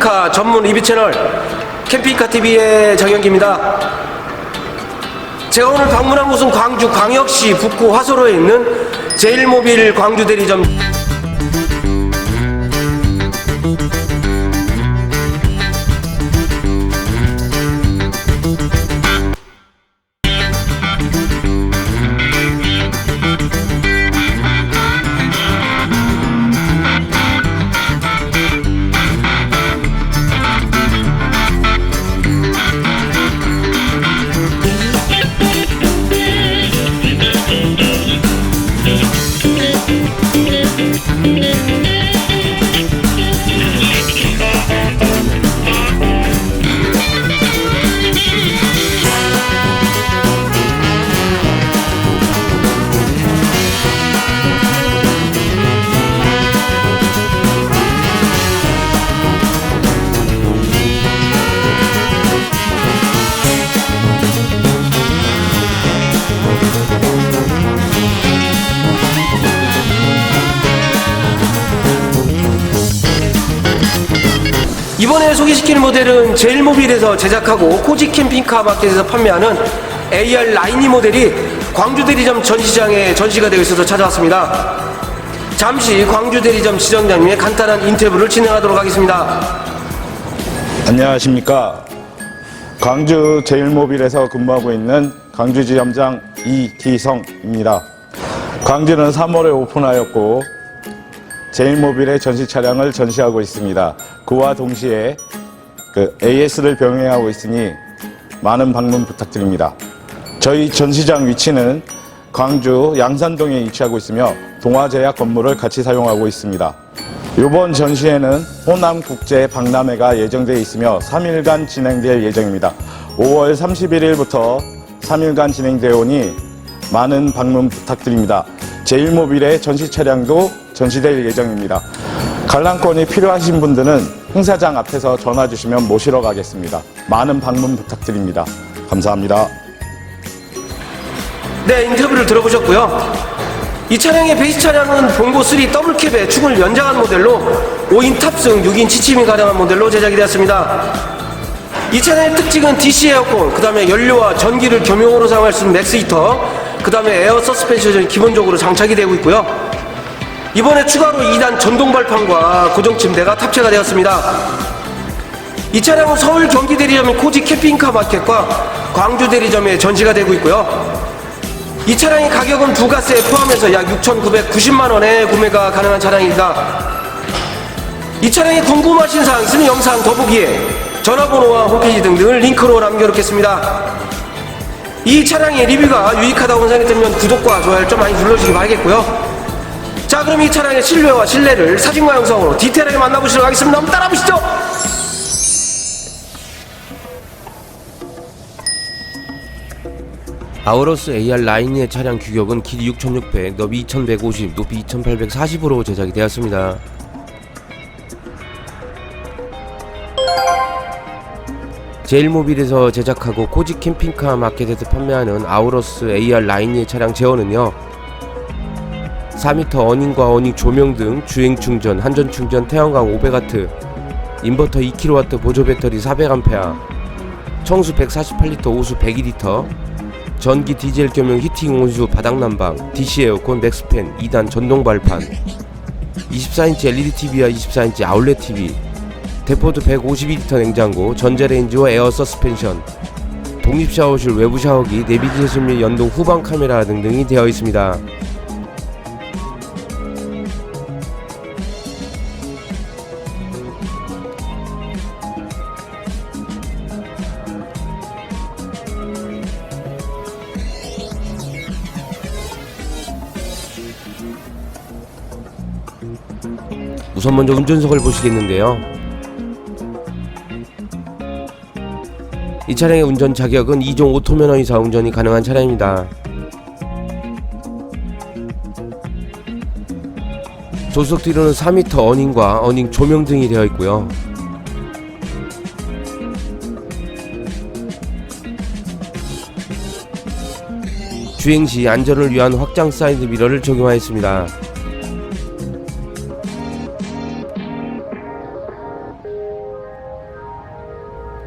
캠핑카 전문 리뷰 채널 캠핑카 TV의 정영기입니다. 제가 오늘 방문한 곳은 광주 광역시 북구 화소로에 있는 제일모빌 광주 대리점. 소개시킬 모델은 제일모빌에서 제작하고 코지 캠핑카 마켓에서 판매하는 AR 라이니 모델이 광주 대리점 전시장에 전시가 되어 있어서 찾아왔습니다. 잠시 광주 대리점 지점장님의 간단한 인터뷰를 진행하도록 하겠습니다. 안녕하십니까. 광주 제일모빌에서 근무하고 있는 광주지점장 이기성입니다. 광주는 3월에 오픈하였고 제일모빌의 전시 차량을 전시하고 있습니다. 그와 동시에 그 AS를 병행하고 있으니 많은 방문 부탁드립니다. 저희 전시장 위치는 광주 양산동에 위치하고 있으며 동화제약 건물을 같이 사용하고 있습니다. 이번 전시회는 호남 국제 박람회가 예정되어 있으며 3일간 진행될 예정입니다. 5월 31일부터 3일간 진행되어 오니 많은 방문 부탁드립니다. 제일모빌의 전시 차량도 전시될 예정입니다. 관람권이 필요하신 분들은 행사장 앞에서 전화 주시면 모시러 가겠습니다. 많은 방문 부탁드립니다. 감사합니다. 네, 인터뷰를 들어보셨고요. 이 차량의 베이스 차량은 봉고 3 더블캡의 축을 연장한 모델로 5인 탑승 6인 지침이 가능한 모델로 제작이 되었습니다. 이 차량의 특징은 DC 에어컨, 그 다음에 연료와 전기를 겸용으로 사용할 수 있는 맥스 히터, 그 다음에 에어 서스펜션이 기본적으로 장착이 되고 있고요. 이번에 추가로 2단 전동 발판과 고정 침대가 탑재가 되었습니다. 이 차량은 서울 경기 대리점인 코지 캠핑카 마켓과 광주 대리점에 전시가 되고 있고요. 이 차량의 가격은 부가세 포함해서 약 6,990만 원에 구매가 가능한 차량입니다. 이 차량이 궁금하신 사항 있으면 영상 더보기에 전화번호와 홈페이지 등등을 링크로 남겨놓겠습니다. 이 차량의 리뷰가 유익하다고 생각이 들면 구독과 좋아요를 좀 많이 눌러주시기 바라겠고요. 자 그럼 이 차량의 실내와 실내를 사진과 영상으로 디테일하게 만나보시도록 하겠습니다. 한번 따라보시죠. 아우러스 AR 라인의 차량 규격은 길이 6600, 너비 2150, 높이 2840으로 제작이 되었습니다. 제일모빌에서 제작하고 코지 캠핑카 마켓에서 판매하는 아우러스 AR 라인의 차량 제어는요 4m 어닝과 어닝 조명 등 주행 충전, 한전 충전, 태양광 500W, 인버터 2kW 보조 배터리 400A, 청수 148L, 오수 102L, 전기 디젤 겸용 히팅 온수 바닥 난방, DC 에어컨 맥스팬 2단 전동 발판, 24인치 LED TV와 24인치 아울렛 TV, 대포드 152리터 냉장고, 전자레인지와 에어 서스펜션, 독립 샤워실 외부 샤워기, 내비게이션 및 연동 후방 카메라 등등이 되어 있습니다. 먼저 운전석을 보시겠는데요. 이 차량의 운전 자격은 2종 오토면허 이사 운전이 가능한 차량입니다. 조수석 뒤로는 4m 어닝과 어닝 조명 등이 되어 있고요. 주행 시 안전을 위한 확장 사이드 미러를 적용하였습니다.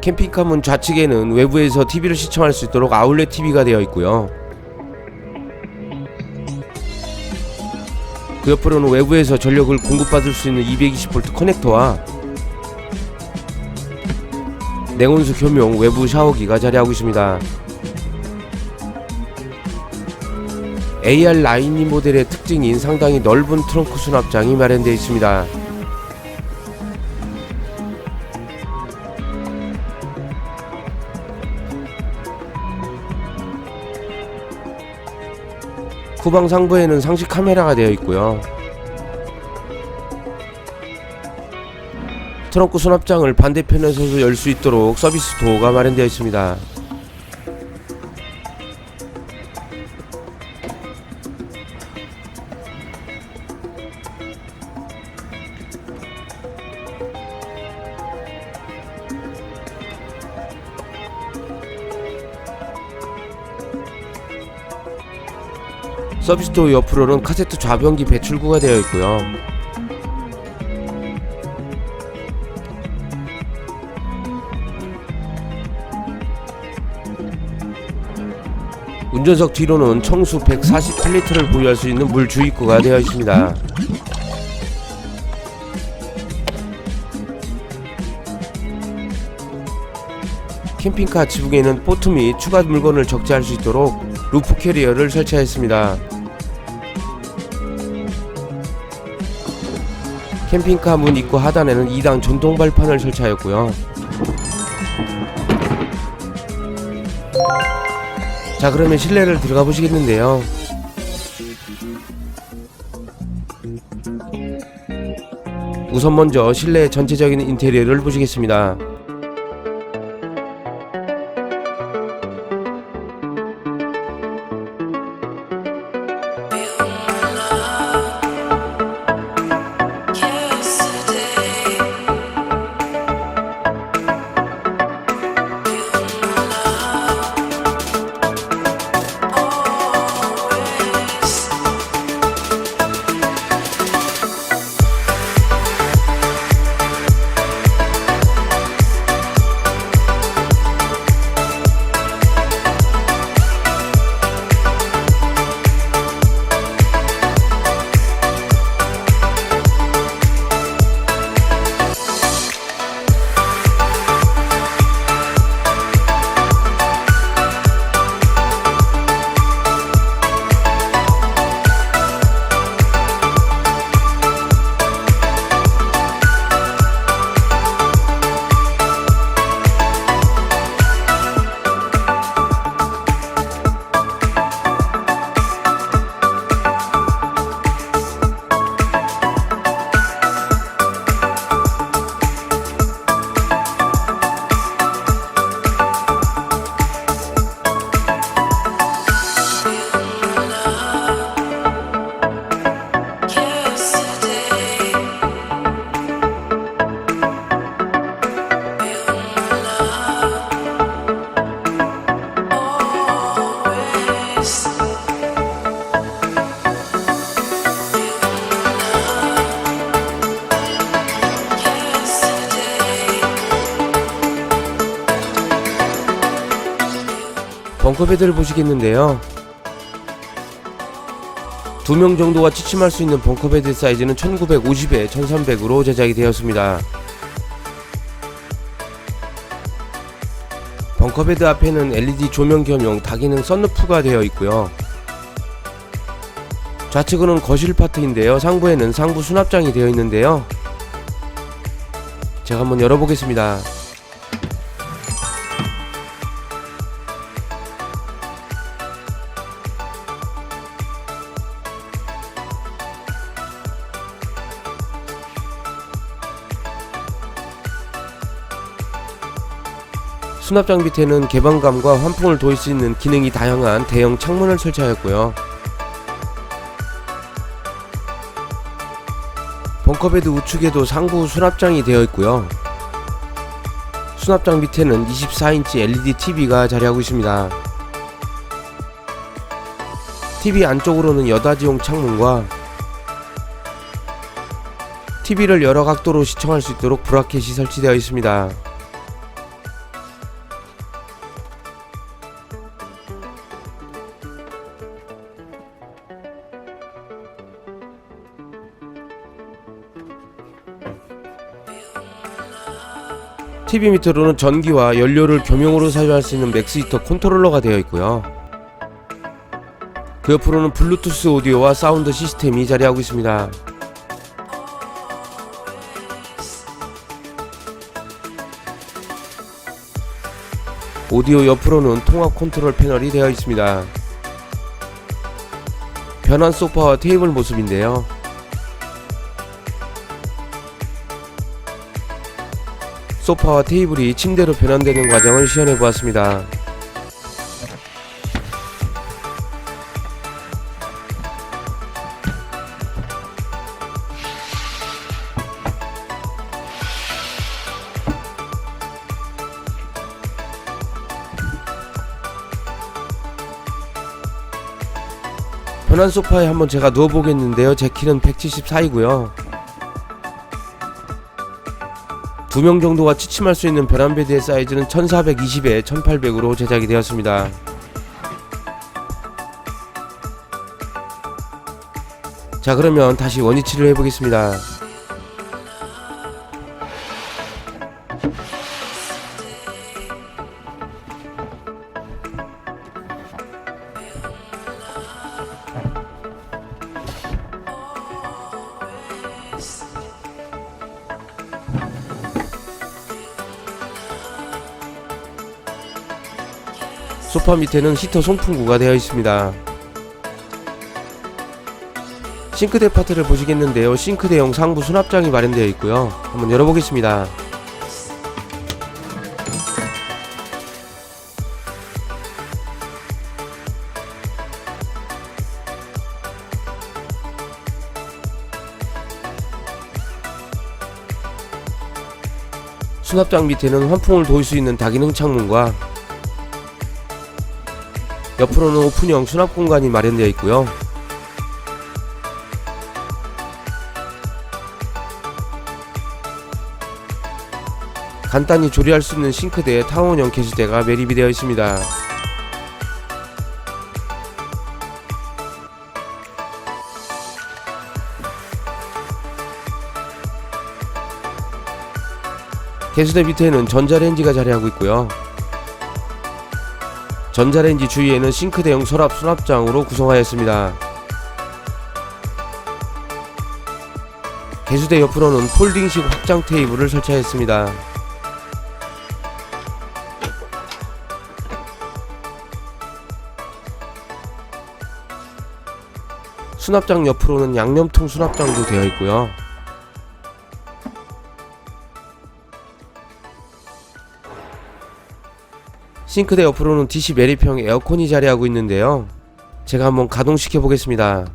캠핑카 문 좌측에는 외부에서 TV를 시청할 수 있도록 아울렛 TV가 되어 있고요. 그 옆으로는 외부에서 전력을 공급받을 수 있는 220V 커넥터와 냉온수 겸용 외부 샤워기가 자리하고 있습니다. AR 라인이 모델의 특징인 상당히 넓은 트렁크 수납장이 마련되어 있습니다. 후방 상부에는 상시 카메라가 되어 있고요. 트렁크 수납장을 반대편에서도 열 수 있도록 서비스 도어가 마련되어 있습니다. 서비스 도어 옆으로는 카세트 좌변기 배출구가 되어 있고요. 운전석 뒤로는 청수 148리터를 보유할 수 있는 물 주입구가 되어 있습니다. 캠핑카 지붕에는 보트 및 추가 물건을 적재할 수 있도록 루프 캐리어를 설치하였습니다. 캠핑카 문 입구 하단에는 2당 전동 발판을 설치하였고요. 자 그러면 실내를 들어가 보시겠는데요. 우선 먼저 실내 전체적인 인테리어를 보시겠습니다. 벙커베드를 보시겠는데요. 두 명 정도가 취침할 수 있는 벙커베드 사이즈는 1950에 1300으로 제작이 되었습니다. 벙커베드 앞에는 LED 조명 겸용 다기능 썬루프가 되어 있고요. 좌측은 거실 파트인데요. 상부에는 상부 수납장이 되어 있는데요. 제가 한번 열어보겠습니다. 수납장 밑에는 개방감과 환풍을 도울 수 있는 기능이 다양한 대형 창문을 설치하였고요. 벙커베드 우측에도 상부 수납장이 되어 있고요. 수납장 밑에는 24인치 LED TV가 자리하고 있습니다. TV 안쪽으로는 여닫이용 창문과 TV를 여러 각도로 시청할 수 있도록 브라켓이 설치되어 있습니다. TV 밑으로는 전기와 연료를 겸용으로 사용할 수 있는 맥스히터 컨트롤러가 되어 있고요. 그 옆으로는 블루투스 오디오와 사운드 시스템이 자리하고 있습니다. 오디오 옆으로는 통합 컨트롤 패널이 되어 있습니다. 변환 소파와 테이블 모습인데요. 소파와 테이블이 침대로 변환되는 과정을 시연해 보았습니다. 변환 소파에 한번 제가 누워보겠는데요. 제 키는 174이고요. 두 명 정도가 취침할 수 있는 변환 베드의 사이즈는 1420에 1800으로 제작이 되었습니다. 자 그러면 다시 원위치를 해보겠습니다. 소파 밑에는 히터 송풍구가 되어 있습니다. 싱크대 파트를 보시겠는데요. 싱크대용 상부 수납장이 마련되어 있고요. 한번 열어보겠습니다. 수납장 밑에는 환풍을 도울 수 있는 다기능 창문과 옆으로는 오픈형 수납 공간이 마련되어 있고요. 간단히 조리할 수 있는 싱크대에 타원형 게시대가 매립이 되어 있습니다. 게시대 밑에는 전자레인지가 자리하고 있고요. 전자레인지 주위에는 싱크대형 서랍 수납장으로 구성하였습니다. 개수대 옆으로는 폴딩식 확장 테이블을 설치하였습니다. 수납장 옆으로는 양념통 수납장도 되어 있고요. 싱크대 옆으로는 DC 매립형 에어컨이 자리하고 있는데요. 제가 한번 가동시켜 보겠습니다.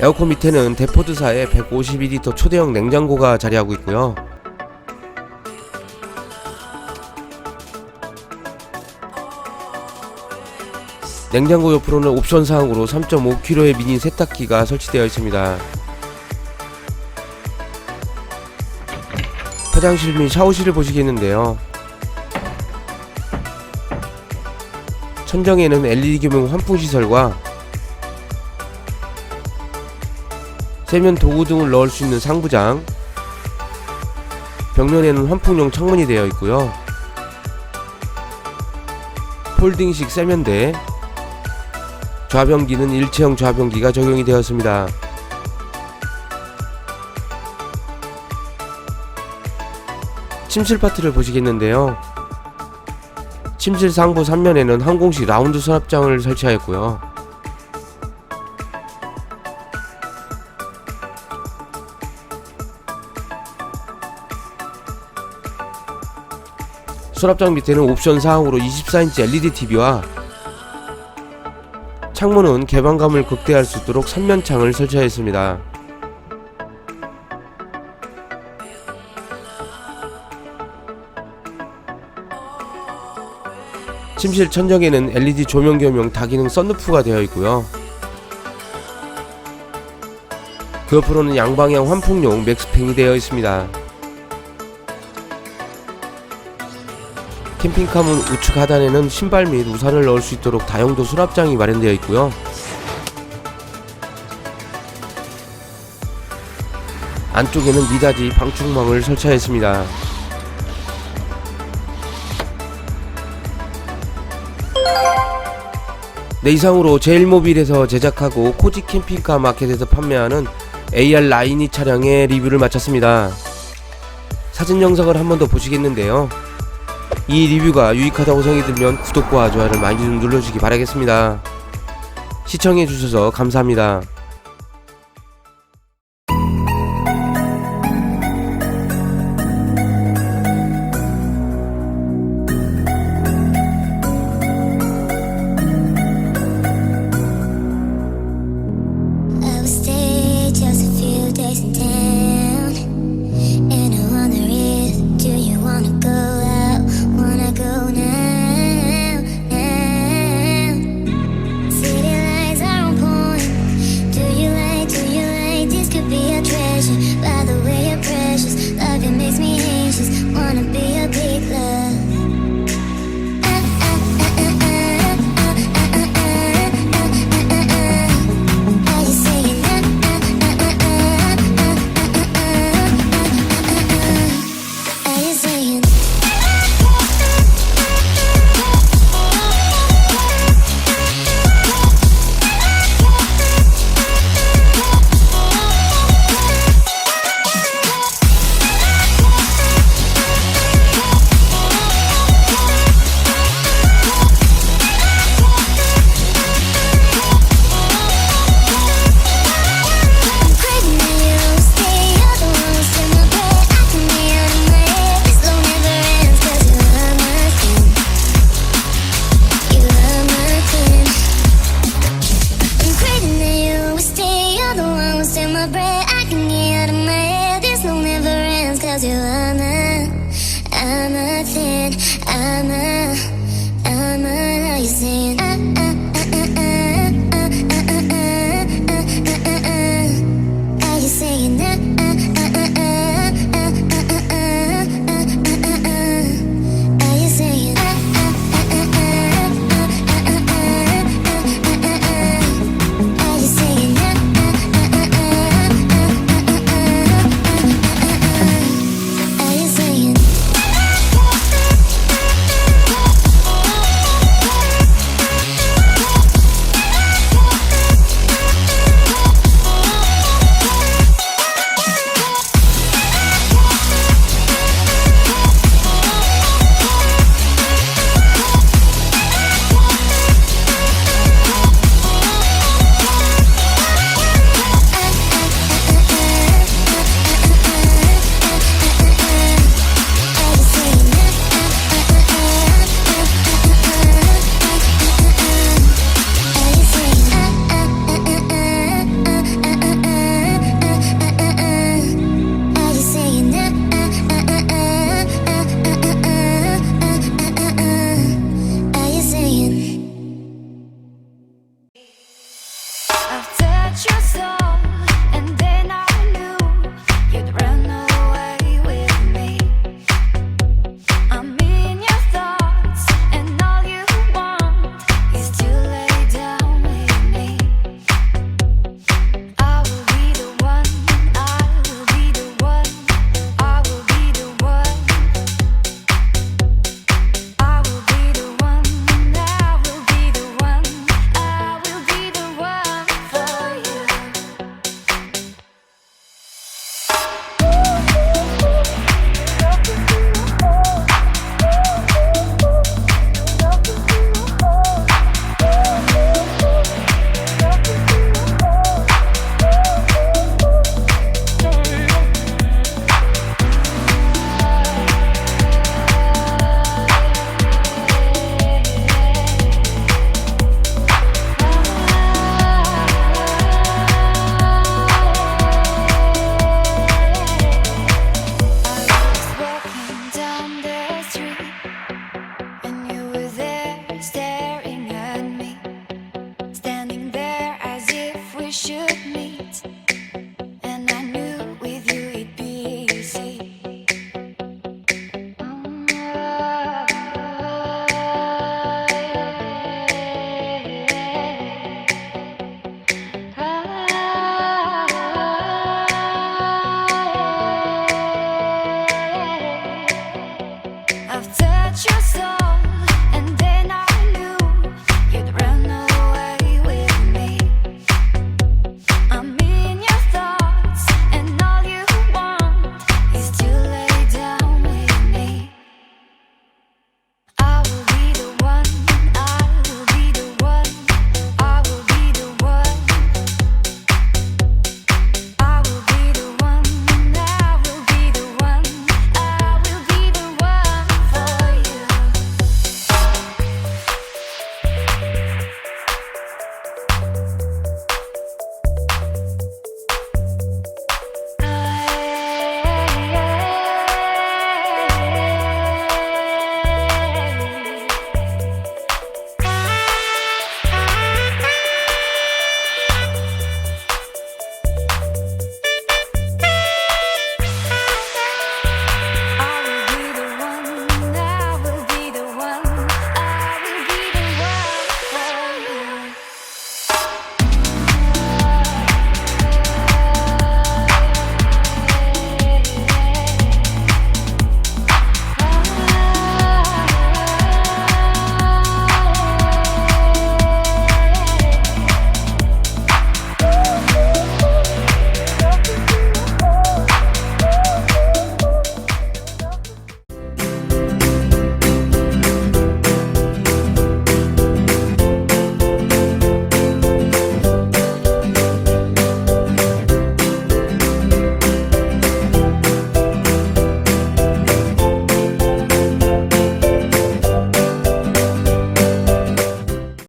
에어컨 밑에는 데포드사의 152리터 초대형 냉장고가 자리하고 있고요. 냉장고 옆으로는 옵션 사항으로 3.5kg의 미니 세탁기가 설치되어 있습니다. 화장실 및 샤워실을 보시겠는데요. 천정에는 LED 겸용 환풍 시설과 세면 도구 등을 넣을 수 있는 상부장, 벽면에는 환풍용 창문이 되어 있고요. 폴딩식 세면대, 좌변기는 일체형 좌변기가 적용이 되었습니다. 침실 파트를 보시겠는데요. 침실 상부 3면에는 항공식 라운드 수납장을 설치하였고요. 수납장 밑에는 옵션 사항으로 24인치 LED TV와 창문은 개방감을 극대화할 수 있도록 3면창을 설치하였습니다. 침실 천정에는 LED 조명 겸용 다기능 썬루프가 되어 있고요. 그 옆으로는 양방향 환풍용 맥스팽이 되어 있습니다. 캠핑카 문 우측 하단에는 신발 및 우산을 넣을 수 있도록 다용도 수납장이 마련되어 있고요. 안쪽에는 미닫이 방충망을 설치하였습니다. 네, 이상으로 제일모빌에서 제작하고 코지 캠핑카 마켓에서 판매하는 AR 라이니 차량의 리뷰를 마쳤습니다. 사진 영상을 한 번 더 보시겠는데요. 이 리뷰가 유익하다고 생각이 들면 구독과 좋아요를 많이 좀 눌러주시기 바라겠습니다. 시청해주셔서 감사합니다. The in my breath. I can get out of my head. This low never ends 'cause you are my. I'm a thing. I'm a. I'm a. Are you saying? Ah, ah,